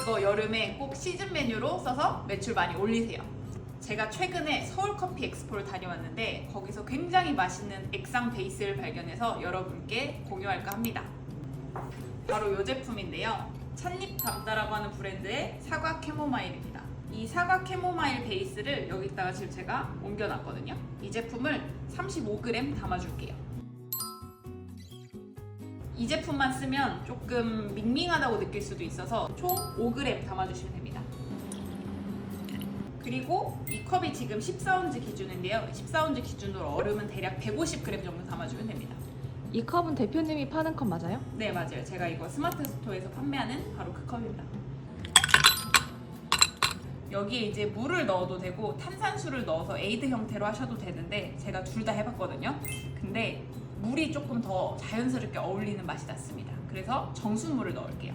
이거 여름에 꼭 시즌 메뉴로 써서 매출 많이 올리세요. 제가 최근에 서울 커피 엑스포를 다녀왔는데 거기서 굉장히 맛있는 액상 베이스를 발견해서 여러분께 공유할까 합니다. 바로 이 제품인데요. 찻잎 담다라고 하는 브랜드의 사과 캐모마일입니다. 이 사과 캐모마일 베이스를 여기다가 지금 제가 옮겨놨거든요. 이 제품을 35g 담아줄게요. 이 제품만 쓰면 조금 밍밍하다고 느낄 수도 있어서 총 5g 담아주시면 됩니다. 그리고 이 컵이 지금 14온즈 기준인데요. 14온즈 기준으로 얼음은 대략 150g 정도 담아주면 됩니다. 이 컵은 대표님이 파는 컵 맞아요? 네 맞아요. 제가 이거 스마트 스토어에서 판매하는 바로 그 컵입니다. 여기에 이제 물을 넣어도 되고 탄산수를 넣어서 에이드 형태로 하셔도 되는데 제가 둘 다 해봤거든요. 근데 물이 조금 더 자연스럽게 어울리는 맛이 났습니다. 그래서 정수물을 넣을게요.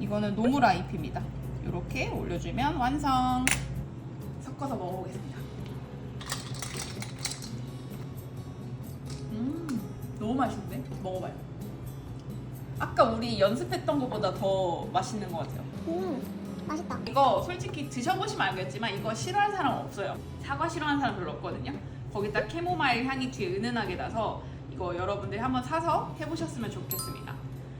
이거는 노무라 잎입니다. 이렇게 올려주면 완성. 섞어서 먹어보겠습니다. 음, 너무 맛있는데? 먹어봐요. 아까 우리 연습했던 것보다 더 맛있는 것 같아요. 음, 맛있다. 이거 솔직히 드셔보시면 알겠지만 이거 싫어하는 사람 없어요. 사과 싫어하는 사람 별로 없거든요. 거기다 캐모마일 향이 뒤에 은은하게 나서 이거 여러분들이 한번 사서 해보셨으면 좋겠습니다.